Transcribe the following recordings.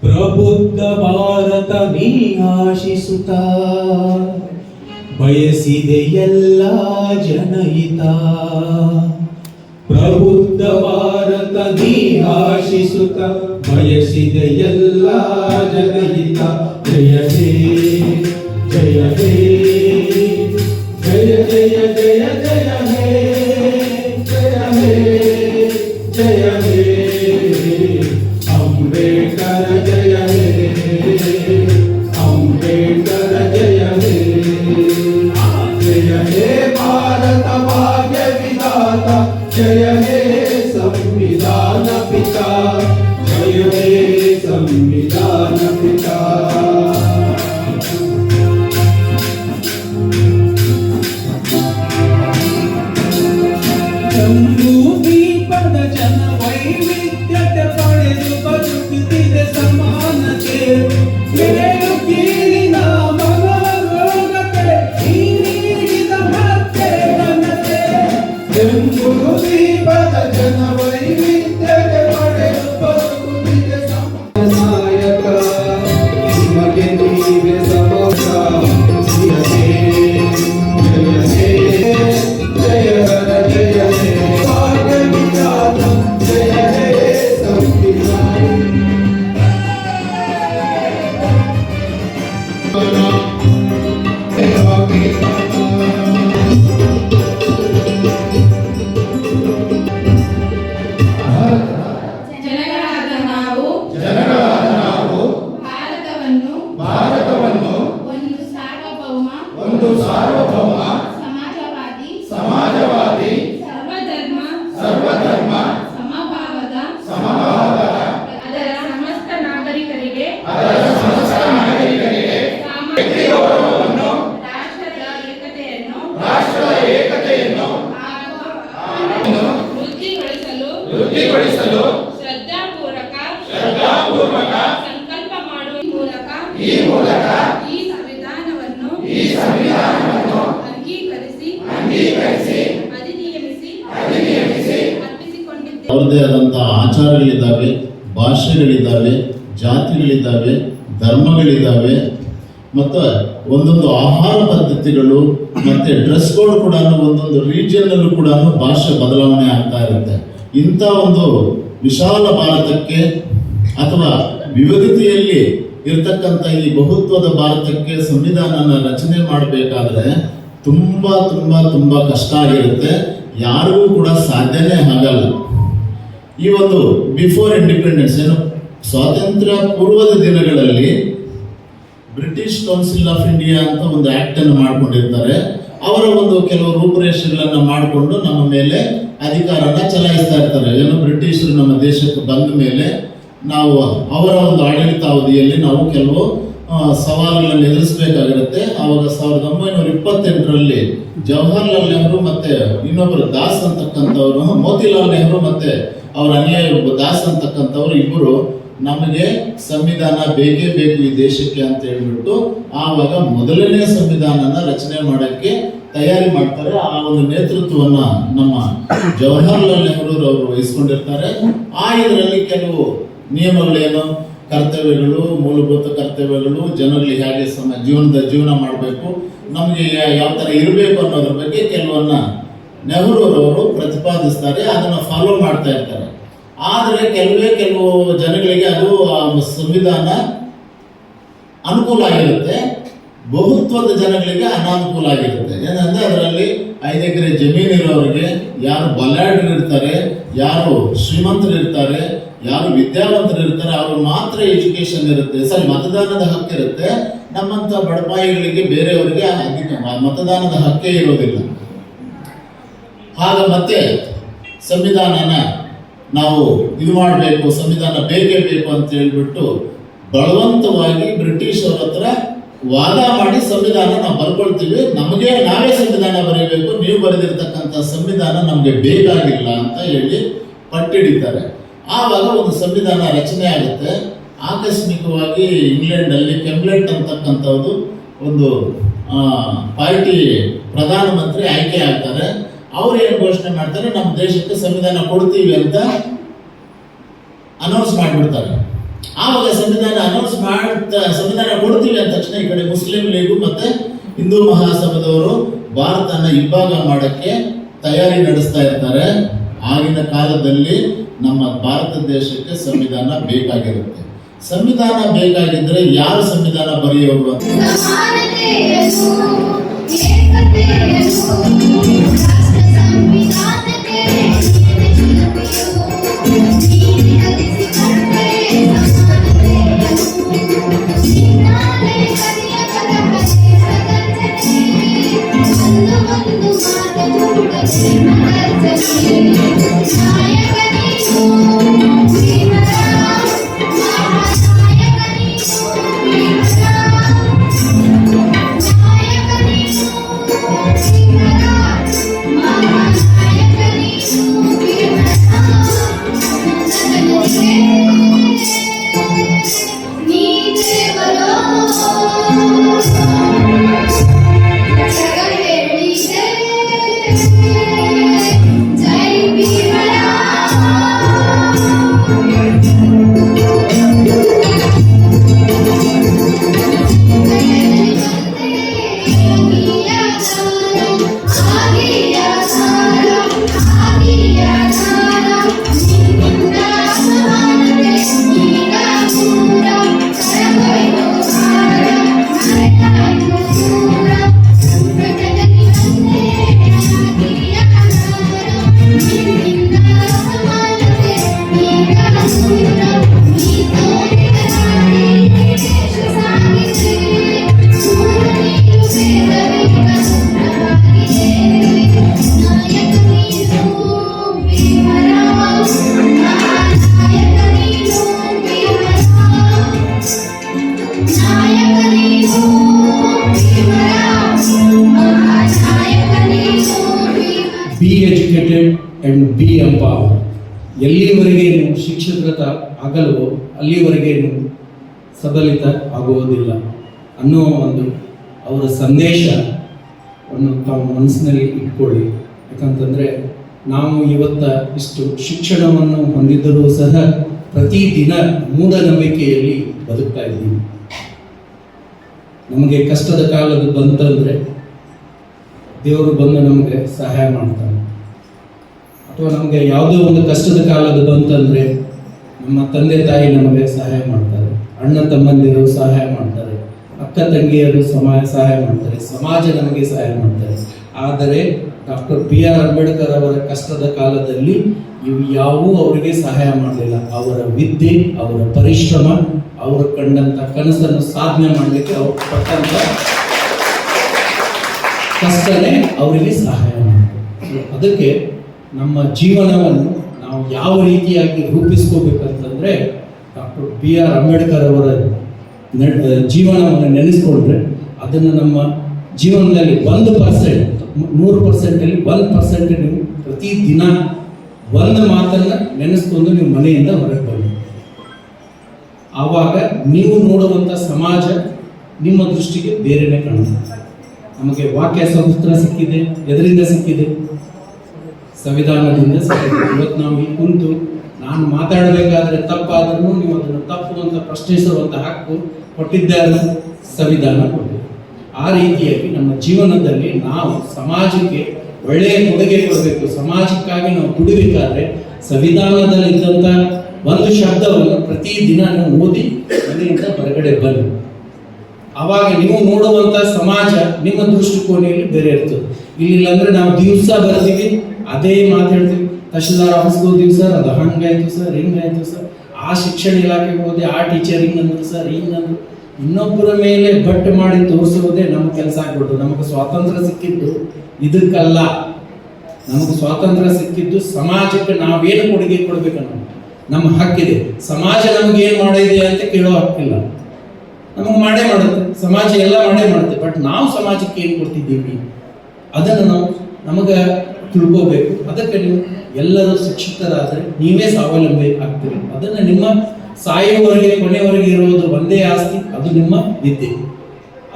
ಪ್ರಬುದ್ಧ ಭಾರತ ನೀ ಆಶಿಸುತ್ತ. ಬಯಸಿದೆ ಎಲ್ಲ ಜನಹಿತ. ಪ್ರಬುದ್ಧ ಭಾರತ ನೀ ಆಶಿಸುತ್ತ. ಬಯಸಿದೆ ಎಲ್ಲ ಜನಹಿತ. ಜಯ ಹೇ, ಜಯ ಜಯ ಹೇ ಧರ್ಮಗಳಿದ್ದಾವೆ ಮತ್ತು ಒಂದೊಂದು ಆಹಾರ ಪದ್ಧತಿಗಳು ಮತ್ತೆ ಡ್ರೆಸ್ ಕೋಡ್ ಕೂಡ ಒಂದೊಂದು ರೀಜಿಯನ್ನಲ್ಲೂ ಕೂಡ ಭಾಷೆ ಬದಲಾವಣೆ ಆಗ್ತಾ ಇರುತ್ತೆ. ಇಂಥ ಒಂದು ವಿಶಾಲ ಭಾರತಕ್ಕೆ ಅಥವಾ ವಿವಿಧತೆಯಲ್ಲಿ ಇರ್ತಕ್ಕಂಥ ಈ ಬಹುತ್ವದ ಭಾರತಕ್ಕೆ ಸಂವಿಧಾನನ ರಚನೆ ಮಾಡಬೇಕಾದ್ರೆ ತುಂಬಾ ತುಂಬಾ ತುಂಬಾ ಕಷ್ಟ ಆಗಿರುತ್ತೆ. ಯಾರಿಗೂ ಕೂಡ ಸಾಧ್ಯನೇ ಆಗಲ್ಲ. ಈ ಒಂದು ಬಿಫೋರ್ ಇಂಡಿಪೆಂಡೆನ್ಸ್ ಏನು ಸ್ವಾತಂತ್ರ್ಯ ಪೂರ್ವದ ದಿನಗಳಲ್ಲಿ ಬ್ರಿಟಿಷ್ ಕೌನ್ಸಿಲ್ ಆಫ್ ಇಂಡಿಯಾ ಅಂತ ಒಂದು ಆಕ್ಟ್ ಅನ್ನು ಮಾಡಿಕೊಂಡಿರ್ತಾರೆ. ಅವರ ಒಂದು ಕೆಲವು ರೂಪುರೇಷೆಗಳನ್ನು ಮಾಡಿಕೊಂಡು ನಮ್ಮ ಮೇಲೆ ಅಧಿಕಾರನ ಚಲಾಯಿಸ್ತಾ ಇರ್ತಾರೆ. ಏನು ಬ್ರಿಟಿಷರು ನಮ್ಮ ದೇಶಕ್ಕೆ ಬಂದ ಮೇಲೆ ನಾವು ಅವರ ಒಂದು ಆಡಳಿತಾವಧಿಯಲ್ಲಿ ನಾವು ಕೆಲವು ಸವಾಲುಗಳನ್ನು ಎದುರಿಸಬೇಕಾಗಿರುತ್ತೆ. ಆವಾಗ ಸಾವಿರದ ಒಂಬೈನೂರ ಇಪ್ಪತ್ತೆಂಟರಲ್ಲಿ ಜವಾಹರ್ಲಾಲ್ ನೆಹರು ಮತ್ತೆ ಇನ್ನೊಬ್ಬರು ದಾಸ್ ಅಂತಕ್ಕಂಥವ್ರು, ಮೋತಿಲಾಲ್ ನೆಹರು ಮತ್ತೆ ಅವರ ಅನ್ಯಾಯ ಒಬ್ಬ ದಾಸ್ ಅಂತಕ್ಕಂಥವ್ರು ಇಬ್ಬರು ನಮಗೆ ಸಂವಿಧಾನ ಬೇಕೇ ಬೇಕು ಈ ದೇಶಕ್ಕೆ ಅಂತ ಹೇಳ್ಬಿಟ್ಟು ಆವಾಗ ಮೊದಲನೇ ಸಂವಿಧಾನನ ರಚನೆ ಮಾಡಕ್ಕೆ ತಯಾರಿ ಮಾಡ್ತಾರೆ. ಆ ಒಂದು ನೇತೃತ್ವವನ್ನ ನಮ್ಮ ಜವಾಹರ್ಲಾಲ್ ನೆಹರು ಅವರು ವಹಿಸ್ಕೊಂಡಿರ್ತಾರೆ. ಆ ಇದರಲ್ಲಿ ಕೆಲವು ನಿಯಮಗಳೇನು? ಕರ್ತವ್ಯಗಳು, ಮೂಲಭೂತ ಕರ್ತವ್ಯಗಳು, ಜನರಲ್ಲಿ ಹೇಗೆ ಸಮ ಜೀವನದ ಜೀವನ ಮಾಡಬೇಕು, ನಮಗೆ ಯಾವ ಥರ ಇರಬೇಕು ಅನ್ನೋದ್ರ ಬಗ್ಗೆ ಕೆಲವನ್ನ ನೆಹರೂರವರು ಪ್ರತಿಪಾದಿಸ್ತಾರೆ. ಅದನ್ನ ಫಾಲೋ ಮಾಡ್ತಾ ಇರ್ತಾರೆ. ಆದರೆ ಕೆಲವೇ ಕೆಲವು ಜನಗಳಿಗೆ ಅದು ಸಂವಿಧಾನ ಅನುಕೂಲ ಆಗಿರುತ್ತೆ. ಬಹುತ್ವದ ಜನಗಳಿಗೆ ಅನಾನುಕೂಲ ಆಗಿರುತ್ತೆ. ಏನಂದ್ರೆ ಅದರಲ್ಲಿ ಐದು ಎಕರೆ ಜಮೀನು ಇರೋರಿಗೆ ಯಾರು ಬಲಾಢ್ಯರು ಇರ್ತಾರೆ, ಯಾರು ಶ್ರೀಮಂತರು ಇರ್ತಾರೆ, ಯಾರು ವಿದ್ಯಾವಂತರು ಇರ್ತಾರೆ, ಅವ್ರು ಮಾತ್ರ ಎಜುಕೇಶನ್ ಇರುತ್ತೆ. ಸರಿ, ಮತದಾನದ ಹಕ್ಕು ಇರುತ್ತೆ. ನಮ್ಮಂತ ಬಡಪಾಯಿಗಳಿಗೆ ಬೇರೆಯವರಿಗೆ ಮತದಾನದ ಹಕ್ಕೇ ಇರೋದಿಲ್ಲ. ಆಗ ಮತ್ತೆ ಸಂವಿಧಾನನ ನಾವು ಇದು ಮಾಡಬೇಕು, ಸಂವಿಧಾನ ಬೇಕೇ ಬೇಕು ಅಂತ ಹೇಳ್ಬಿಟ್ಟು ಬಲವಂತವಾಗಿ ಬ್ರಿಟಿಷ್ ಹತ್ರ ವಾದ ಮಾಡಿ ಸಂವಿಧಾನ ನಾವು ಬರ್ಕೊಳ್ತೀವಿ. ನಮಗೆ ನಾವೇ ಸಂವಿಧಾನ ಬರೀಬೇಕು, ನೀವು ಬರೆದಿರ್ತಕ್ಕಂಥ ಸಂವಿಧಾನ ನಮಗೆ ಬೇಕಾಗಿಲ್ಲ ಅಂತ ಹೇಳಿ ಪಟ್ಟಿಡಿತಾರೆ. ಆವಾಗ ಒಂದು ಸಂವಿಧಾನ ರಚನೆ ಆಗುತ್ತೆ. ಆಕಸ್ಮಿಕವಾಗಿ ಇಂಗ್ಲೆಂಡಲ್ಲಿ ಕೆಂಬ್ಲೆಟ್ ಅಂತಕ್ಕಂಥದ್ದು ಒಂದು ಪಾರ್ಟಿ ಪ್ರಧಾನಮಂತ್ರಿ ಆಯ್ಕೆ ಆಗ್ತಾರೆ. ಅವ್ರು ಏನು ಘೋಷಣೆ ಮಾಡ್ತಾರೆ, ನಮ್ಮ ದೇಶಕ್ಕೆ ಸಂವಿಧಾನ ಕೊಡ್ತೀವಿ ಅಂತ ಅನೌನ್ಸ್ ಮಾಡಿಬಿಡ್ತಾರೆ. ಆವಾಗ ಸಂವಿಧಾನ ಅನೌನ್ಸ್ ಮಾಡ್ತಾ, ಸಂವಿಧಾನ ಕೊಡ್ತೀವಿ ಅಂದ ತಕ್ಷಣ ಈ ಕಡೆ ಮುಸ್ಲಿಂ ಲೀಗು ಮತ್ತೆ ಹಿಂದೂ ಮಹಾಸಭಾದವರು ಭಾರತನ ಇಬ್ಬಾಗ ಮಾಡಕ್ಕೆ ತಯಾರಿ ನಡೆಸ್ತಾ ಇರ್ತಾರೆ. ಆಗಿನ ಕಾಲದಲ್ಲಿ ನಮ್ಮ ಭಾರತ ದೇಶಕ್ಕೆ ಸಂವಿಧಾನ ಬೇಕಾಗಿರುತ್ತೆ. ಸಂವಿಧಾನ ಬೇಕಾಗಿದ್ರೆ ಯಾರು ಸಂವಿಧಾನ ಬರೆಯೋರು ಅಂತ? ಮೂಡದೆ ಮನರ್ಜನೆ ಎಲ್ಲಿವರೆಗೆ ನೀವು ಶಿಕ್ಷಕೃತ ಆಗಲ್ವೋ ನೀವು ಸಬಲಿತ ಆಗುವುದಿಲ್ಲ ಅನ್ನೋ ಒಂದು ಅವರ ಸಂದೇಶವನ್ನು ತಾವು ಮನಸ್ಸಿನಲ್ಲಿ ಇಟ್ಕೊಳ್ಳಿ. ಯಾಕಂತಂದರೆ ನಾವು ಇವತ್ತ ಇಷ್ಟು ಶಿಕ್ಷಣವನ್ನು ಹೊಂದಿದ್ದರೂ ಸಹ ಪ್ರತಿದಿನ ಮೂಢನಂಬಿಕೆಯಲ್ಲಿ ಬದುಕ್ತಾ ಇದ್ದೀವಿ. ನಮಗೆ ಕಷ್ಟದ ಕಾಲದ ಬಂತಂದರೆ ದೇವರು ಬಂದು ನಮಗೆ ಸಹಾಯ ಮಾಡ್ತಾನೆ. ಅಥವಾ ನಮಗೆ ಯಾವುದೋ ಒಂದು ಕಷ್ಟದ ಕಾಲದ ಬಂತಂದರೆ ನಮ್ಮ ತಂದೆ ತಾಯಿ ನಮಗೆ ಸಹಾಯ ಮಾಡ್ತಾರೆ. ಅಣ್ಣ ತಮ್ಮಂದಿರು ಸಹಾಯ ಮಾಡ್ತಾರೆ. ಅಕ್ಕ ತಂಗಿಯರು ಸಮಾಯ ಸಹಾಯ ಮಾಡ್ತಾರೆ. ಸಮಾಜ ನಮಗೆ ಸಹಾಯ ಮಾಡ್ತಾರೆ. ಆದರೆ ಡಾಕ್ಟರ್ ಬಿ ಆರ್ ಅಂಬೇಡ್ಕರ್ ಅವರ ಕಷ್ಟದ ಕಾಲದಲ್ಲಿ ಇವು ಯಾವೂ ಅವರಿಗೆ ಸಹಾಯ ಮಾಡಲಿಲ್ಲ. ಅವರ ವಿದ್ಯೆ, ಅವರ ಪರಿಶ್ರಮ, ಅವರು ಕಂಡಂಥ ಕನಸನ್ನು ಸಾಧನೆ ಮಾಡಲಿಕ್ಕೆ ಅವರು ಪಟ್ಟಂತ ಕಷ್ಟನೇ ಅವರಿಗೆ ಸಹಾಯ ಮಾಡಿದೆ ಅದಕ್ಕೆ ನಮ್ಮ ಜೀವನವನ್ನು ನಾವು ಯಾವ ರೀತಿಯಾಗಿ ರೂಪಿಸ್ಕೋಬೇಕಂತಂದ್ರೆ ಡಾಕ್ಟರ್ ಬಿ ಆರ್ ಅಂಬೇಡ್ಕರ್ ಅವರ ಜೀವನವನ್ನು ನೆನೆಸ್ಕೊಂಡ್ರೆ ಅದನ್ನು ನಮ್ಮ ಜೀವನದಲ್ಲಿ ಒಂದು ಪರ್ಸೆಂಟ್ ನೂರು ಪರ್ಸೆಂಟಲ್ಲಿ ಒಂದು ಪರ್ಸೆಂಟ್ ನೀವು ಪ್ರತಿ ದಿನ ಒಂದು ಮಾತನ್ನು ನೆನೆಸ್ಕೊಂಡು ನೀವು ಮನೆಯಿಂದ ಹೊರಗೆ ಬನ್ನಿ. ಆವಾಗ ನೀವು ನೋಡುವಂಥ ಸಮಾಜ ನಿಮ್ಮ ದೃಷ್ಟಿಗೆ ಬೇರೆನೇ ಕಾಣುತ್ತೆ. ನಮಗೆ ವಾಕ್ಯ ಸಂಸ್ಕೃತ ಸಿಕ್ಕಿದೆ, ಎದರಿಂದ ಸಿಕ್ಕಿದೆ. ಸಂವಿಧಾನದಿಂದ ಇವತ್ತು ನಾವು ಇಲ್ಲಿ ಕುಂತು ನಾನು ಮಾತಾಡಬೇಕಾದ್ರೆ ತಪ್ಪಾದ್ರೂ ನೀವು ಅದನ್ನು ತಪ್ಪು ಅಂತ ಪ್ರಶ್ನಿಸುವಂತ ಹಕ್ಕು ಕೊಟ್ಟಿದ್ದಾರೆ ಸಂವಿಧಾನ ಕೊಟ್ಟಿದೆ. ಆ ರೀತಿಯಾಗಿ ನಮ್ಮ ಜೀವನದಲ್ಲಿ ನಾವು ಸಮಾಜಕ್ಕೆ ಒಳ್ಳೆಯ ಕೊಡುಗೆ ಕೊಡಬೇಕು. ಸಮಾಜಕ್ಕಾಗಿ ನಾವು ದುಡಿಬೇಕಾದ್ರೆ ಸಂವಿಧಾನದಲ್ಲಿದ್ದಂಥ ಒಂದು ಶಬ್ದವನ್ನು ಪ್ರತಿದಿನ ನೀವು ಓದಿ ಅದರಿಂದ ಹೊರಗಡೆ ಬನ್ನಿ. ಅವಾಗ ನೀವು ನೋಡುವಂತ ಸಮಾಜ ನಿಮ್ಮ ದೃಷ್ಟಿಕೋನೆಯಲ್ಲಿ ಬೇರೆ ಇರ್ತದೆ. ಇಲ್ಲಿಲ್ಲ ಅಂದ್ರೆ ನಾವು ದಿವಸ ಬರ್ತೀವಿ ಅದೇ ಮಾತಾಡ್ತೀವಿ ತಹಶೀಲ್ದಾರ್ ಆಫೀಸ್ಗೆ ಹೋದಿವಿ ಸರ್, ಅದು ಹಂಗಾಯ್ತು ಸರ್, ಹಿಂಗಾಯ್ತು ಸರ್? ಆ ಶಿಕ್ಷಣ ಇಲಾಖೆಗೆ ಹೋದೆ ಆ ಟೀಚರ್ ಹಿಂಗಂದ್ರು ಸರ್ ಹಿಂಗಂದ್ರು ಇನ್ನೊಬ್ಬರ ಮೇಲೆ ಬಟ್ ಮಾಡಿ ತೋರಿಸುವುದೇ ನಮ್ಮ ಕೆಲಸ ಆಗ್ಬಿಟ್ಟು ನಮಗೆ ಸ್ವಾತಂತ್ರ್ಯ ಸಿಕ್ಕಿದ್ದು ಇದಕ್ಕಲ್ಲ. ನಮಗೆ ಸ್ವಾತಂತ್ರ್ಯ ಸಿಕ್ಕಿದ್ದು ಸಮಾಜಕ್ಕೆ ನಾವೇನು ಕೊಡುಗೆ ಕೊಡ್ಬೇಕು ನಾವು ನಮ್ಮ ಹಕ್ಕಿದೆ. ಸಮಾಜ ನಮ್ಗೆ ಏನು ಮಾಡಿದೆ ಅಂತ ಕೇಳೋ ಹಕ್ಕಿಲ್ಲ. ನಮಗೆ ಮಾಡೇ ಮಾಡುತ್ತೆ. ಸಮಾಜ ಎಲ್ಲ ಮಾಡೇ ಮಾಡುತ್ತೆ. ಬಟ್ ನಾವು ಸಮಾಜಕ್ಕೆ ಏನು ಕೊಡ್ತಿದ್ದೀವಿ? ಅದನ್ನು ನಾವು ನಮಗೆ ತಿಳ್ಕೋಬೇಕು. ಅದಕ್ಕೆ ನೀವು ಎಲ್ಲರೂ ಶಿಕ್ಷಿತರಾದರೆ ನೀವೇ ಸ್ವಾವಲಂಬಿ ಆಗ್ತೀರಿ. ಅದನ್ನು ನಿಮ್ಮ ಸಾಯುವವರೆಗೆ ಕೊನೆಯವರೆಗೆ ಇರುವುದು ಒಂದೇ ಆಸ್ತಿ, ಅದು ನಿಮ್ಮ ವಿದ್ಯೆ.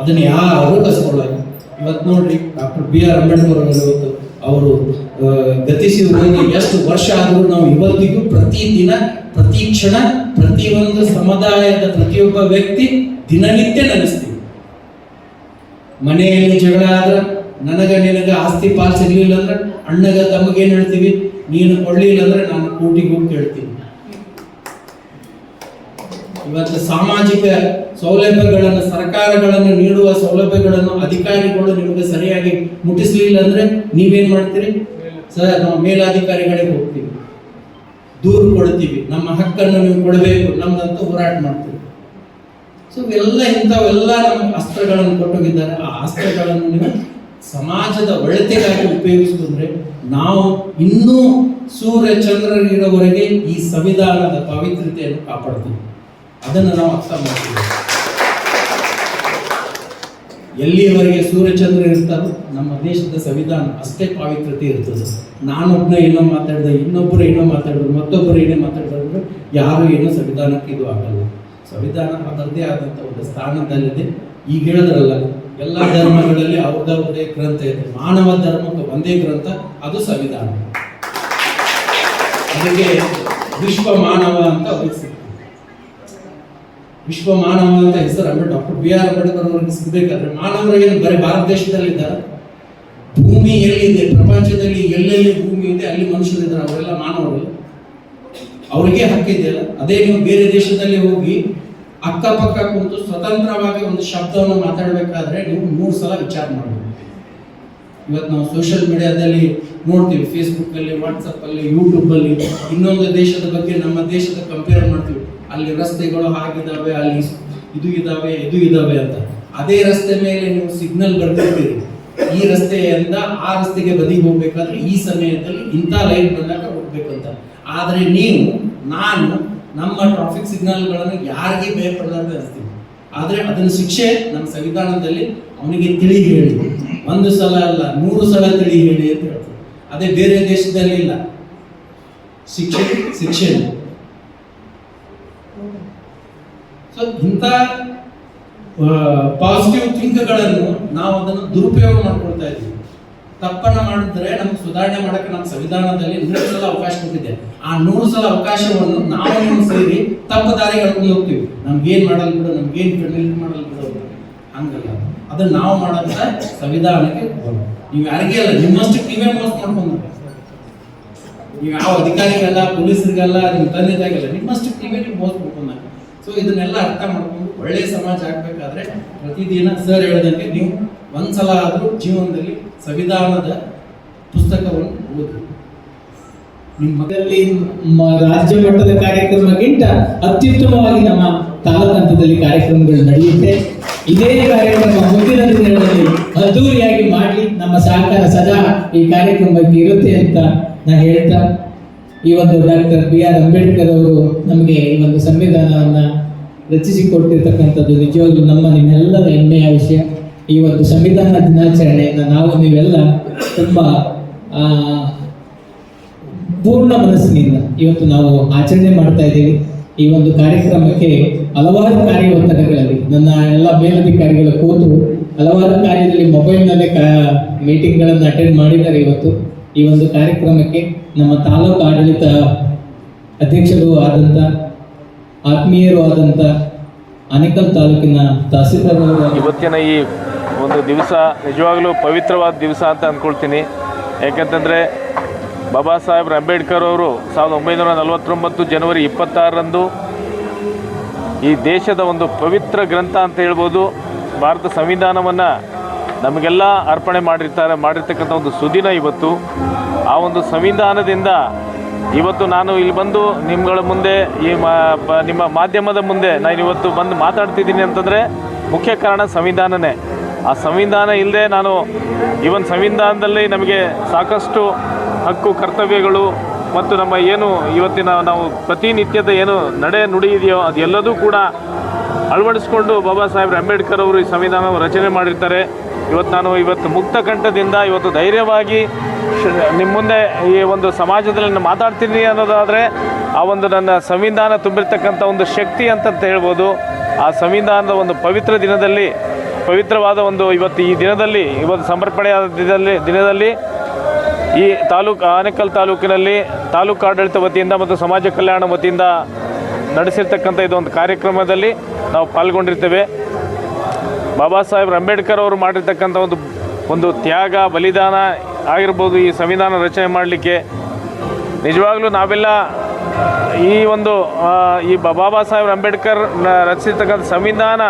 ಅದನ್ನ ಯಾರು ಕಸ್ಕೊಳ್ಳಲ್ಲ. ಇವತ್ತು ನೋಡ್ರಿ ಡಾಕ್ಟರ್ ಬಿ ಆರ್ ಅಂಬೇಡ್ಕರ್ ಅವರು ಅವರು ಗತಿಸಿ ಹೋಗಿ ಎಷ್ಟು ವರ್ಷ ಆದರೂ ನಾವು ಇವತ್ತಿಗೂ ಪ್ರತಿ ದಿನ, ಪ್ರತಿ ಕ್ಷಣ, ಪ್ರತಿಯೊಂದು ಸಮುದಾಯದ ಪ್ರತಿಯೊಬ್ಬ ವ್ಯಕ್ತಿ ದಿನನಿತ್ಯ ನೆನೆಸ್ತೀವಿ. ಮನೆಯಲ್ಲಿ ಜಗಳ ಆದ್ರೆ ನನಗ ನಿನಗ ಆಸ್ತಿ ಪಾಲ್ ಸಿಗಲಿಲ್ಲ ಅಂದ್ರೆ ಅಣ್ಣಗ ತಮಗೇನ್ ಹೇಳ್ತೀವಿ? ನೀನು ಕೊಡ್ಲಿಲ್ಲ ಅಂದ್ರೆ ನಾನು ಕೋಟಿಗೆ ಹೋಗಿ ಕೇಳ್ತೀನಿ. ಇವತ್ತು ಸಾಮಾಜಿಕ ಸೌಲಭ್ಯಗಳನ್ನು, ಸರ್ಕಾರಗಳನ್ನು ನೀಡುವ ಸೌಲಭ್ಯಗಳನ್ನು ಅಧಿಕಾರಿಗಳು ನಿಮಗೆ ಸರಿಯಾಗಿ ಮುಟ್ಟಿಸ್ಲಿಲ್ಲ ಅಂದ್ರೆ ನೀವೇನ್ ಮಾಡ್ತೀರಿ? ಸರ್, ನಾವು ಮೇಲಾಧಿಕಾರಿಗಳಿಗೆ ಹೋಗ್ತೀವಿ. ದೂರು ಕೊಡ್ತೀವಿ. ನಮ್ಮ ಹಕ್ಕನ್ನು ನೀವು ಕೊಡಬೇಕು. ನಮ್ದಂತ ಹೋರಾಟ ಮಾಡ್ತೀವಿ. ಸೊ ಇವೆಲ್ಲ ಇಂಥವೆಲ್ಲ ನಮ್ಮ ಅಸ್ತ್ರಗಳನ್ನು ಕೊಟ್ಟೋಗಿದ್ದಾರೆ. ಆ ಅಸ್ತ್ರಗಳನ್ನು ನೀವು ಸಮಾಜದ ಒಳಿತಿಗಾಗಿ ಉಪಯೋಗಿಸಿದ್ರೆ ನಾವು ಇನ್ನೂ ಸೂರ್ಯ ಚಂದ್ರರಿರೋವರೆಗೆ ಈ ಸಂವಿಧಾನದ ಪವಿತ್ರತೆಯನ್ನು ಕಾಪಾಡ್ತೀವಿ. ಅದನ್ನು ನಾವು ಅರ್ಥ ಮಾಡ್ತೀವಿ. ಎಲ್ಲಿಯವರೆಗೆ ಸೂರ್ಯಚಂದ್ರ ಇರ್ತಾರೋ ನಮ್ಮ ದೇಶದ ಸಂವಿಧಾನ ಅಷ್ಟೇ ಪಾವಿತ್ರತೆ ಇರ್ತದೆ. ನಾನೊಬ್ಬನ ಏನೋ ಮಾತಾಡಿದೆ ಇನ್ನೊಬ್ಬರು ಏನೋ ಮಾತಾಡಿದ್ರು ಮತ್ತೊಬ್ಬರು ಏನೋ ಮಾತಾಡಿದ್ರು ಯಾರು ಏನೋ ಸಂವಿಧಾನಕ್ಕೆ ಇದು ಆಗಲ್ಲ. ಸಂವಿಧಾನ ಅದರದ್ದೇ ಆದಂಥ ಒಂದು ಸ್ಥಾನದಲ್ಲಿದೆ. ಈಗ ಹೇಳಿದ್ರಲ್ಲ ಎಲ್ಲ ಧರ್ಮಗಳಲ್ಲಿ ಅವ್ರದ್ದೇ ಗ್ರಂಥ ಇದೆ ಮಾನವ ಧರ್ಮಕ್ಕೆ ಒಂದೇ ಗ್ರಂಥ, ಅದು ಸಂವಿಧಾನ. ಅದಕ್ಕೆ ವಿಶ್ವ ಮಾನವ ಅಂತ ವಿಶ್ವ ಮಾನವ ಅಂತ ಹೆಸರು ಅಂದ್ರೆ ಡಾಕ್ಟರ್ ಬಿ ಆರ್ ಅಂಬೇಡ್ಕರ್ ಅವರಿಗೆ ಸಿಗಬೇಕಾದ್ರೆ ಮಾನವರು ಏನು ಬರೀ ಭಾರತ ದೇಶದಲ್ಲಿದ್ದಾರೆ ಭೂಮಿ ಎಲ್ಲಿದೆ? ಪ್ರಪಂಚದಲ್ಲಿ ಎಲ್ಲೆಲ್ಲಿ ಭೂಮಿ ಇದೆ, ಅಲ್ಲಿ ಮನುಷ್ಯರಿದ್ದಾರೆ ಅವರೆಲ್ಲ ಮಾನವರು. ಅವ್ರಿಗೆ ಹಕ್ಕಿದೆಯಲ್ಲ ಅದೇ ನೀವು ಬೇರೆ ದೇಶದಲ್ಲಿ ಹೋಗಿ ಅಕ್ಕಪಕ್ಕ ಕುಂತು ಸ್ವತಂತ್ರವಾಗಿ ಒಂದು ಶಬ್ದವನ್ನು ಮಾತಾಡಬೇಕಾದ್ರೆ ನೀವು ಮೂರು ಸಲ ವಿಚಾರ ಮಾಡಬೇಕು ಇವತ್ತು ನಾವು ಸೋಷಿಯಲ್ ಮೀಡಿಯಾದಲ್ಲಿ ನೋಡ್ತೀವಿ ಫೇಸ್ಬುಕ್ ಅಲ್ಲಿ ಯೂಟ್ಯೂಬಲ್ಲಿ ಇನ್ನೊಂದು ದೇಶದ ಬಗ್ಗೆ ನಮ್ಮ ದೇಶದ ಕಂಪೇರ್ ಮಾಡ್ತೀವಿ. ಅಲ್ಲಿ ರಸ್ತೆಗಳು ಹಾಗಿದ್ದಾವೆ ಅಲ್ಲಿ ಇದು ಇದಾವೆ ಇದು ಇದಾವೆ ಅಂತ. ಅದೇ ರಸ್ತೆ ಮೇಲೆ ನೀವು ಸಿಗ್ನಲ್ ಬರ್ತಿರ್ತೀರಿ ಈ ರಸ್ತೆಯಿಂದ ಆ ರಸ್ತೆಗೆ ಬದಿಗೆ ಹೋಗ್ಬೇಕಾದ್ರೆ ಈ ಸಮಯದಲ್ಲಿ ಇಂಥ ಲೈಟ್ ಬಂದಾಗ ಹೋಗ್ಬೇಕಂತ. ಆದರೆ ನೀವು, ನಾನು ನಮ್ಮ ಟ್ರಾಫಿಕ್ ಸಿಗ್ನಲ್ಗಳನ್ನು ಯಾರಿಗೆ ಭಯಪಡಲಾರ್ದು ಹಚ್ತೀವಿ ಆದರೆ ಅದನ್ನ ಶಿಕ್ಷೆ ನಮ್ಮ ಸಂವಿಧಾನದಲ್ಲಿ ಅವನಿಗೆ ತಿಳಿ ಹೇಳಿ. ಒಂದು ಸಲ ಅಲ್ಲ ನೂರು ಸಲ ತಿಳಿ ಹೇಳಿ ಅಂತ ಹೇಳ್ತಾರೆ. ಅದೇ ಬೇರೆ ದೇಶದಲ್ಲಿ ಇಲ್ಲ. ಶಿಕ್ಷೆ ಶಿಕ್ಷೆ ಸೊ ಇಂಥ ಪಾಸಿಟಿವ್ ಥಿಂಕ್ಗಳನ್ನು ನಾವು ಅದನ್ನು ದುರುಪಯೋಗ ಮಾಡ್ಕೊಳ್ತಾ ಇದ್ದೀವಿ. ತಪ್ಪನ್ನ ಮಾಡಿದ್ರೆ ನಮ್ಗೆ ಸುಧಾರಣೆ ಮಾಡಕ್ಕೆ ನಮ್ಮ ಸಂವಿಧಾನದಲ್ಲಿ ನೂರು ಸಲ ಅವಕಾಶ ಕೊಟ್ಟಿದೆ. ಆ ನೂರು ಸಲ ಅವಕಾಶವನ್ನು ನಾವು ಸೇರಿ ತಪ್ಪು ದಾರಿ ಕಳ್ಕೊಂಡು ಹೋಗ್ತೀವಿ. ನಮ್ಗೇನ್ ಮಾಡಲ್ ಬಿಡು ನಮ್ಗೇನ್ ಮಾಡಲ್ ಬಿಡು. ಹಂಗಲ್ಲ. ಅದನ್ನ ನಾವು ಮಾಡೋದ್ರ ಸಂವಿಧಾನಕ್ಕೆ. ನೀವು ಯಾರಿಗೆ ಅಲ್ಲ ನಿಮ್ಮಷ್ಟಕ್ಕೆ ನೀವೇ ಮೋಸ ಮಾಡ್ಕೊಂಡು ನೀವು ಯಾವ ಅಧಿಕಾರಿಗಲ್ಲ, ಪೊಲೀಸರಿಗೆಲ್ಲ ನಿಮ್ಮ ತಂದೆದಾಗಲ್ಲ ನಿಮ್ಮಷ್ಟಕ್ಕೆ ನೀವೇ ನೀವು ಮೋಸ ಮಾಡ್ಕೊಂಡಾಗ ಸೊ ಇದನ್ನೆಲ್ಲ ಅರ್ಥ ಮಾಡ್ಕೊಂಡು ಒಳ್ಳೆ ಸಮಾಜ ಆಗ್ಬೇಕಾದ್ರೆ ಪ್ರತಿದಿನ ಸರ್ ಹೇಳ್ದಂಗೆ ನೀವು ಒಂದ್ಸಲ ಆದರೂ ಜೀವನದಲ್ಲಿ ಸಂವಿಧಾನದ ಪುಸ್ತಕವನ್ನು ಓದಿ. ನಿಮ್ಮ ಮಗ ಮ- ರಾಜ್ಯ ಮಟ್ಟದ ಕಾರ್ಯಕ್ರಮಕ್ಕಿಂತ ಅತ್ಯುತ್ತಮವಾಗಿ ನಮ್ಮ ತಾಲೂಕು ಹಂತದಲ್ಲಿ ಕಾರ್ಯಕ್ರಮಗಳು ನಡೆಯುತ್ತೆ. ಇದೇ ಕಾರ್ಯಕ್ರಮ ಮುಂದಿನ ದಿನಗಳಲ್ಲಿ ಅದ್ದೂರಿಯಾಗಿ ಮಾಡಲಿ. ನಮ್ಮ ಸಹಕಾರ ಸದಾ ಈ ಕಾರ್ಯಕ್ರಮಕ್ಕೆ ಇರುತ್ತೆ ಅಂತ ನಾ ಹೇಳ್ತಾ. ಈ ಒಂದು ಡಾಕ್ಟರ್ ಬಿ ಆರ್ ಅಂಬೇಡ್ಕರ್ ಅವರು ನಮಗೆ ಈ ಒಂದು ಸಂವಿಧಾನವನ್ನು ರಚಿಸಿಕೊಟ್ಟಿರ್ತಕ್ಕಂಥದ್ದು ನಿಜವಾಗ್ಲೂ ನಮ್ಮ ನಿಮ್ಮೆಲ್ಲರ ಹೆಮ್ಮೆಯ ವಿಷಯ. ಈ ಒಂದು ಸಂವಿಧಾನ ದಿನಾಚರಣೆಯನ್ನು ನಾವು ನೀವೆಲ್ಲ ತುಂಬಾ ಪೂರ್ಣ ಮನಸ್ಸಿನಿಂದ ಇವತ್ತು ನಾವು ಆಚರಣೆ ಮಾಡ್ತಾ ಇದ್ದೀವಿ. ಈ ಒಂದು ಕಾರ್ಯಕ್ರಮಕ್ಕೆ ಹಲವಾರು ಕಾರ್ಯ ಒತ್ತಡಗಳಲ್ಲಿ ನನ್ನ ಎಲ್ಲ ಮೇಲಧಿಕಾರಿಗಳ ಕೂತು ಹಲವಾರು ಕಾರ್ಯದಲ್ಲಿ ಮೊಬೈಲ್ನಲ್ಲೇ ಕಾ, ಮೀಟಿಂಗ್ಗಳನ್ನು ಅಟೆಂಡ್ ಮಾಡಿದ್ದಾರೆ ಇವತ್ತು. ಈ ಒಂದು ಕಾರ್ಯಕ್ರಮಕ್ಕೆ ನಮ್ಮ ತಾಲೂಕು ಆಡಳಿತ ಅಧ್ಯಕ್ಷರು ಆದಂಥ ಆತ್ಮೀಯರು ಆದಂಥ ಆನೇಕಲ್ ತಾಲೂಕಿನ ತಹಸೀಲ್ದಾರ್ ಇವತ್ತಿನ ಈ ಒಂದು ದಿವಸ ನಿಜವಾಗಲೂ ಪವಿತ್ರವಾದ ದಿವಸ ಅಂತ ಅಂದ್ಕೊಳ್ತೀನಿ. ಯಾಕಂತಂದರೆ ಬಾಬಾ ಸಾಹೇಬ್ ಅಂಬೇಡ್ಕರ್ ಅವರು ಸಾವಿರದ ಒಂಬೈನೂರ ನಲವತ್ತೊಂಬತ್ತು ಜನವರಿ ಇಪ್ಪತ್ತಾರರಂದು ಈ ದೇಶದ ಒಂದು ಪವಿತ್ರ ಗ್ರಂಥ ಅಂತ ಹೇಳ್ಬೋದು, ಭಾರತ ಸಂವಿಧಾನವನ್ನು ನಮಗೆಲ್ಲ ಅರ್ಪಣೆ ಮಾಡಿರ್ತಾರೆ, ಮಾಡಿರ್ತಕ್ಕಂಥ ಒಂದು ಸುದಿನ ಇವತ್ತು. ಆ ಒಂದು ಸಂವಿಧಾನದಿಂದ ಇವತ್ತು ನಾನು ಇಲ್ಲಿ ಬಂದು ನಿಮ್ಗಳ ಮುಂದೆ ಈ ನಿಮ್ಮ ಮಾಧ್ಯಮದ ಮುಂದೆ ನಾನು ಇವತ್ತು ಬಂದು ಮಾತಾಡ್ತಿದ್ದೀನಿ ಅಂತಂದರೆ ಮುಖ್ಯ ಕಾರಣ ಸಂವಿಧಾನನೇ. ಆ ಸಂವಿಧಾನ ಇಲ್ಲದೆ ನಾನು ಇವನ್ ಸಂವಿಧಾನದಲ್ಲಿ ನಮಗೆ ಸಾಕಷ್ಟು ಹಕ್ಕು, ಕರ್ತವ್ಯಗಳು ಮತ್ತು ನಮ್ಮ ಏನು ಇವತ್ತಿನ ನಾವು ಪ್ರತಿನಿತ್ಯದ ಏನು ನಡೆ ನುಡಿ ಇದೆಯೋ ಅದೆಲ್ಲದೂ ಕೂಡ ಅಳವಡಿಸ್ಕೊಂಡು ಬಾಬಾ ಸಾಹೇಬ್ ಅಂಬೇಡ್ಕರ್ ಅವರು ಈ ಸಂವಿಧಾನವನ್ನು ರಚನೆ ಮಾಡಿರ್ತಾರೆ. ಇವತ್ತು ನಾನು ಇವತ್ತು ಮುಕ್ತ ಕಂಠದಿಂದ, ಇವತ್ತು ಧೈರ್ಯವಾಗಿ ನಿಮ್ಮ ಮುಂದೆ ಈ ಒಂದು ಸಮಾಜದಲ್ಲಿ ನಾನು ಮಾತಾಡ್ತೀನಿ ಅನ್ನೋದಾದರೆ, ಆ ಒಂದು ನನ್ನ ಸಂವಿಧಾನ ತುಂಬಿರ್ತಕ್ಕಂಥ ಒಂದು ಶಕ್ತಿ ಅಂತಂತ ಹೇಳ್ಬೋದು. ಆ ಸಂವಿಧಾನದ ಒಂದು ಪವಿತ್ರ ದಿನದಲ್ಲಿ, ಪವಿತ್ರವಾದ ಒಂದು ಇವತ್ತು ಈ ದಿನದಲ್ಲಿ, ಇವತ್ತು ಸಮರ್ಪಣೆಯಾದ ದಿನದಲ್ಲಿ ದಿನದಲ್ಲಿ ಈ ತಾಲೂಕು ಆನೇಕಲ್ ತಾಲೂಕಿನಲ್ಲಿ ತಾಲೂಕು ಆಡಳಿತ ವತಿಯಿಂದ ಮತ್ತು ಸಮಾಜ ಕಲ್ಯಾಣ ವತಿಯಿಂದ ನಡೆಸಿರ್ತಕ್ಕಂಥ ಇದೊಂದು ಕಾರ್ಯಕ್ರಮದಲ್ಲಿ ನಾವು ಪಾಲ್ಗೊಂಡಿರ್ತೇವೆ. ಬಾಬಾ ಸಾಹೇಬ್ ಅಂಬೇಡ್ಕರ್ ಅವರು ಮಾಡಿರ್ತಕ್ಕಂಥ ಒಂದು ಒಂದು ತ್ಯಾಗ, ಬಲಿದಾನ ಆಗಿರ್ಬೋದು ಈ ಸಂವಿಧಾನ ರಚನೆ ಮಾಡಲಿಕ್ಕೆ. ನಿಜವಾಗ್ಲೂ ನಾವೆಲ್ಲ ಈ ಒಂದು ಈ ಬಾಬಾ ಸಾಹೇಬ್ ಅಂಬೇಡ್ಕರ್ ರಚಿಸಿರ್ತಕ್ಕಂಥ ಸಂವಿಧಾನ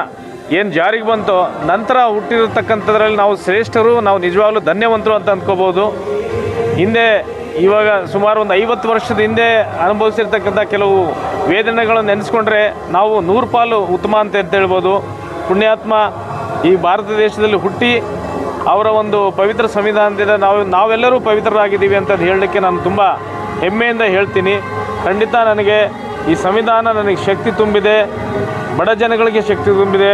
ಏನು ಜಾರಿಗೆ ಬಂತೋ, ನಂತರ ಹುಟ್ಟಿರತಕ್ಕಂಥದ್ರಲ್ಲಿ ನಾವು ಶ್ರೇಷ್ಠರು, ನಾವು ನಿಜವಾಗ್ಲೂ ಧನ್ಯವಂತರು ಅಂತ ಅಂದ್ಕೋಬೋದು. ಹಿಂದೆ ಇವಾಗ ಸುಮಾರು ಒಂದು ಐವತ್ತು ವರ್ಷದ ಹಿಂದೆ ಅನುಭವಿಸಿರ್ತಕ್ಕಂಥ ಕೆಲವು ವೇದನೆಗಳನ್ನು ನೆನೆಸ್ಕೊಂಡ್ರೆ ನಾವು ನೂರು ಪಾಲು ಉತ್ತಮ ಅಂತ ಅಂತ ಹೇಳ್ಬೋದು. ಪುಣ್ಯಾತ್ಮ ಈ ಭಾರತ ದೇಶದಲ್ಲಿ ಹುಟ್ಟಿ ಅವರ ಒಂದು ಪವಿತ್ರ ಸಂವಿಧಾನದಿಂದ ನಾವು ನಾವೆಲ್ಲರೂ ಪವಿತ್ರರಾಗಿದ್ದೀವಿ ಅಂತ ಹೇಳಲಿಕ್ಕೆ ನಾನು ತುಂಬ ಹೆಮ್ಮೆಯಿಂದ ಹೇಳ್ತೀನಿ. ಖಂಡಿತ ನನಗೆ ಈ ಸಂವಿಧಾನ ನನಗೆ ಶಕ್ತಿ ತುಂಬಿದೆ. ಬಡ ಜನಗಳಿಗೆ ಶಕ್ತಿ ತುಂಬಿದೆ.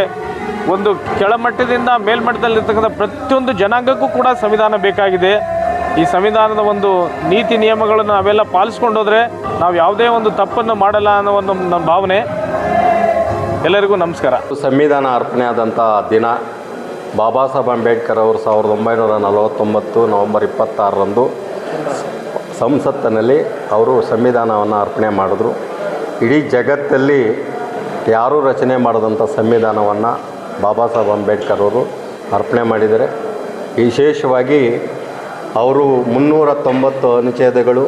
ಒಂದು ಕೆಳಮಟ್ಟದಿಂದ ಮೇಲ್ಮಟ್ಟದಲ್ಲಿರ್ತಕ್ಕಂಥ ಪ್ರತಿಯೊಂದು ಜನಾಂಗಕ್ಕೂ ಕೂಡ ಸಂವಿಧಾನ ಬೇಕಾಗಿದೆ. ಈ ಸಂವಿಧಾನದ ಒಂದು ನೀತಿ ನಿಯಮಗಳನ್ನು ನಾವೆಲ್ಲ ಪಾಲಿಸ್ಕೊಂಡು ಹೋದರೆ ನಾವು ಯಾವುದೇ ಒಂದು ತಪ್ಪನ್ನು ಮಾಡಲ್ಲ ಅನ್ನೋ ಒಂದು ನಮ್ಮ ಭಾವನೆ. ಎಲ್ಲರಿಗೂ ನಮಸ್ಕಾರ. ಸಂವಿಧಾನ ಅರ್ಪಣೆ ಆದಂಥ ದಿನ ಬಾಬಾ ಸಾಹೇಬ್ ಅಂಬೇಡ್ಕರ್ ಅವರು ಸಾವಿರದ ಒಂಬೈನೂರ ನಲವತ್ತೊಂಬತ್ತು ನವಂಬರ್ ಇಪ್ಪತ್ತಾರರಂದು ಸಂಸತ್ತಿನಲ್ಲಿ ಅವರು ಸಂವಿಧಾನವನ್ನು ಅರ್ಪಣೆ ಮಾಡಿದ್ರು. ಇಡೀ ಜಗತ್ತಲ್ಲಿ ಯಾರೂ ರಚನೆ ಮಾಡಿದಂಥ ಸಂವಿಧಾನವನ್ನು ಬಾಬಾ ಸಾಹೇಬ್ ಅಂಬೇಡ್ಕರ್ ಅವರು ಅರ್ಪಣೆ ಮಾಡಿದ್ದಾರೆ. ವಿಶೇಷವಾಗಿ ಅವರು ಮುನ್ನೂರ ತೊಂಬತ್ತು ಅನುಚ್ಛೇದಗಳು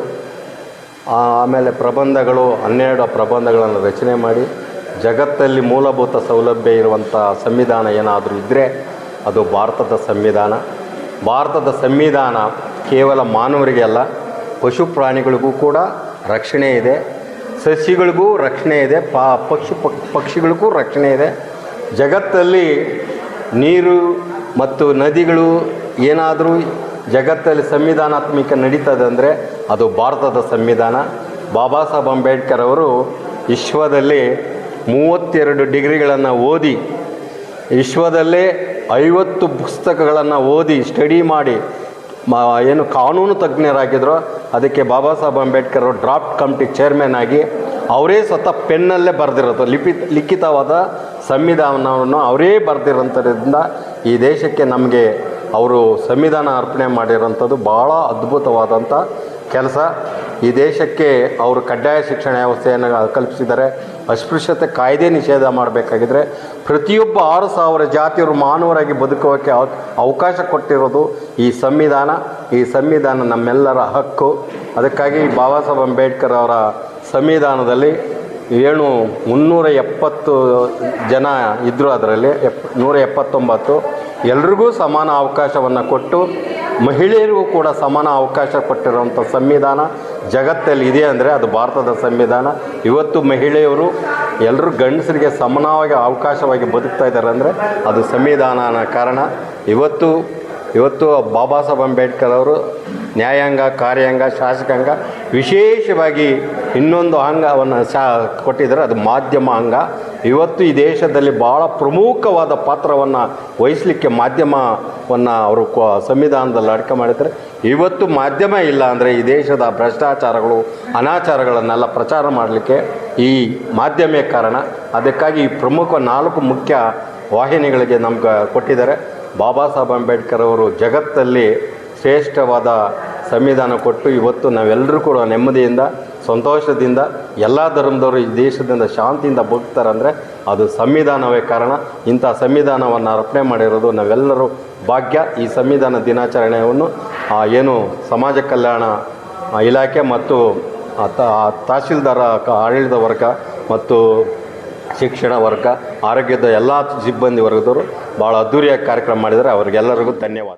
ಆಮೇಲೆ ಪ್ರಬಂಧಗಳು, ಹನ್ನೆರಡು ಪ್ರಬಂಧಗಳನ್ನು ರಚನೆ ಮಾಡಿ ಜಗತ್ತಲ್ಲಿ ಮೂಲಭೂತ ಸೌಲಭ್ಯ ಇರುವಂಥ ಸಂವಿಧಾನ ಏನಾದರೂ ಇದ್ದರೆ ಅದು ಭಾರತದ ಸಂವಿಧಾನ. ಭಾರತದ ಸಂವಿಧಾನ ಕೇವಲ ಮಾನವರಿಗೆ ಅಲ್ಲ, ಪಶು ಪ್ರಾಣಿಗಳಿಗೂ ಕೂಡ ರಕ್ಷಣೆ ಇದೆ. ಸಸ್ಯಗಳಿಗೂ ರಕ್ಷಣೆ ಇದೆ, ಪಾ, ಪಕ್ಷಿ ಪಕ್- ಪಕ್ಷಿಗಳಿಗೂ ರಕ್ಷಣೆ ಇದೆ. ಜಗತ್ತಲ್ಲಿ ನೀರು ಮತ್ತು ನದಿಗಳು ಏನಾದರೂ ಜಗತ್ತಲ್ಲಿ ಸಂವಿಧಾನಾತ್ಮಕ ನಡೀತದೆ ಅಂದರೆ ಅದು ಭಾರತದ ಸಂವಿಧಾನ. ಬಾಬಾ ಸಾಹೇಬ್ ಅಂಬೇಡ್ಕರ್ ಅವರು ವಿಶ್ವದಲ್ಲಿ ಮೂವತ್ತೆರಡು ಡಿಗ್ರಿಗಳನ್ನು ಓದಿ ವಿಶ್ವದಲ್ಲೇ ಐವತ್ತು ಪುಸ್ತಕಗಳನ್ನು ಓದಿ ಸ್ಟಡಿ ಮಾಡಿ ಏನು ಕಾನೂನು ತಜ್ಞರಾಗಿದ್ರು, ಅದಕ್ಕೆ ಬಾಬಾ ಸಾಹೇಬ್ ಅಂಬೇಡ್ಕರ್ ಅವರು ಡ್ರಾಫ್ಟ್ ಕಮಿಟಿ ಚೇರ್ಮನ್ ಆಗಿ ಅವರೇ ಸ್ವತಃ ಪೆನ್ನಲ್ಲೇ ಬರೆದಿರೋದು. ಲಿಪಿ, ಲಿಖಿತವಾದ ಸಂವಿಧಾನವನ್ನು ಅವರೇ ಬರೆದಿರೋಂಥದ್ರಿಂದ ಈ ದೇಶಕ್ಕೆ ನಮಗೆ ಅವರು ಸಂವಿಧಾನ ಅರ್ಪಣೆ ಮಾಡಿರೋಂಥದ್ದು ಭಾಳ ಅದ್ಭುತವಾದಂಥ ಕೆಲಸ. ಈ ದೇಶಕ್ಕೆ ಅವರು ಕಡ್ಡಾಯ ಶಿಕ್ಷಣ ವ್ಯವಸ್ಥೆಯನ್ನು ಕಲ್ಪಿಸಿದ್ದಾರೆ ಅಸ್ಪೃಶ್ಯತೆ ಕಾಯ್ದೆ ನಿಷೇಧ ಮಾಡಬೇಕಾಗಿದ್ರೆ ಪ್ರತಿಯೊಬ್ಬ ಆರು ಸಾವಿರ ಜಾತಿಯವರು ಮಾನವರಾಗಿ ಬದುಕೋಕ್ಕೆ ಅವ- ಅವಕಾಶ ಕೊಟ್ಟಿರೋದು ಈ ಸಂವಿಧಾನ. ಈ ಸಂವಿಧಾನ ನಮ್ಮೆಲ್ಲರ ಹಕ್ಕು. ಅದಕ್ಕಾಗಿ ಬಾಬಾ ಸಾಹೇಬ್ ಅಂಬೇಡ್ಕರ್ ಅವರ ಸಂವಿಧಾನದಲ್ಲಿ ಏನು ಮುನ್ನೂರ ಎಪ್ಪತ್ತು ಜನ ಇದ್ದರು ಅದರಲ್ಲಿ, ಎಪ್, ನೂರ ಎಪ್ಪತ್ತೊಂಬತ್ತು. ಎಲ್ರಿಗೂ ಸಮಾನ ಅವಕಾಶವನ್ನು ಕೊಟ್ಟು ಮಹಿಳೆಯರಿಗೂ ಕೂಡ ಸಮಾನ ಅವಕಾಶ ಕೊಟ್ಟಿರುವಂಥ ಸಂವಿಧಾನ. ಜಗತ್ತಲ್ಲಿ ಇದೆ ಅಂದರೆ ಅದು ಭಾರತದ ಸಂವಿಧಾನ. ಇವತ್ತು ಮಹಿಳೆಯರು ಎಲ್ಲರೂ ಗಂಡಸರಿಗೆ ಸಮಾನವಾಗಿ ಅವಕಾಶವಾಗಿ ಬದುಕ್ತಾ ಇದ್ದಾರೆ ಅಂದರೆ ಅದು ಸಂವಿಧಾನ ಕಾರಣ. ಇವತ್ತು ಇವತ್ತು ಬಾಬಾ ಸಾಹೇಬ್ ಅಂಬೇಡ್ಕರ್ ಅವರು ನ್ಯಾಯಾಂಗ, ಕಾರ್ಯಾಂಗ, ಶಾಸಕಾಂಗ ವಿಶೇಷವಾಗಿ ಇನ್ನೊಂದು ಅಂಗವನ್ನು ಶಾ ಕೊಟ್ಟಿದ್ದಾರೆ. ಅದು ಮಾಧ್ಯಮ ಅಂಗ. ಇವತ್ತು ಈ ದೇಶದಲ್ಲಿ ಭಾಳ ಪ್ರಮುಖವಾದ ಪಾತ್ರವನ್ನು ವಹಿಸಲಿಕ್ಕೆ ಮಾಧ್ಯಮವನ್ನು ಅವರು ಸಂವಿಧಾನದಲ್ಲಿ ಅಡಕೆ ಮಾಡಿದ್ದಾರೆ. ಇವತ್ತು ಮಾಧ್ಯಮ ಇಲ್ಲ ಅಂದರೆ ಈ ದೇಶದ ಭ್ರಷ್ಟಾಚಾರಗಳು, ಅನಾಚಾರಗಳನ್ನೆಲ್ಲ ಪ್ರಚಾರ ಮಾಡಲಿಕ್ಕೆ ಈ ಮಾಧ್ಯಮೇ ಕಾರಣ. ಅದಕ್ಕಾಗಿ ಈ ಪ್ರಮುಖ ನಾಲ್ಕು ಮುಖ್ಯ ವಾಹಿನಿಗಳಿಗೆ ನಮ್ಗೆ ಕೊಟ್ಟಿದ್ದಾರೆ. ಬಾಬಾ ಸಾಹೇಬ್ ಅಂಬೇಡ್ಕರ್ ಅವರು ಜಗತ್ತಲ್ಲಿ ಶ್ರೇಷ್ಠವಾದ ಸಂವಿಧಾನ ಕೊಟ್ಟು ಇವತ್ತು ನಾವೆಲ್ಲರೂ ಕೂಡ ನೆಮ್ಮದಿಯಿಂದ, ಸಂತೋಷದಿಂದ, ಎಲ್ಲ ಧರ್ಮದವರು ಈ ದೇಶದಿಂದ ಶಾಂತಿಯಿಂದ ಬದುಕ್ತಾರೆ ಅಂದರೆ ಅದು ಸಂವಿಧಾನವೇ ಕಾರಣ. ಇಂಥ ಸಂವಿಧಾನವನ್ನು ಅರ್ಪಣೆ ಮಾಡಿರೋದು ನಾವೆಲ್ಲರೂ ಭಾಗ್ಯ. ಈ ಸಂವಿಧಾನ ದಿನಾಚರಣೆಯನ್ನು ಏನು ಸಮಾಜ ಕಲ್ಯಾಣ ಇಲಾಖೆ ಮತ್ತು ತಹಶೀಲ್ದಾರ ಆಡಳಿತ ವರ್ಗ ಮತ್ತು ಶಿಕ್ಷಣ ವರ್ಗ, ಆರೋಗ್ಯದ ಎಲ್ಲ ಸಿಬ್ಬಂದಿ ವರ್ಗದವರು ಭಾಳ ಅದ್ಧೂರಿಯಾಗಿ ಕಾರ್ಯಕ್ರಮ ಮಾಡಿದರೆ ಅವರಿಗೆಲ್ಲರಿಗೂ ಧನ್ಯವಾದ.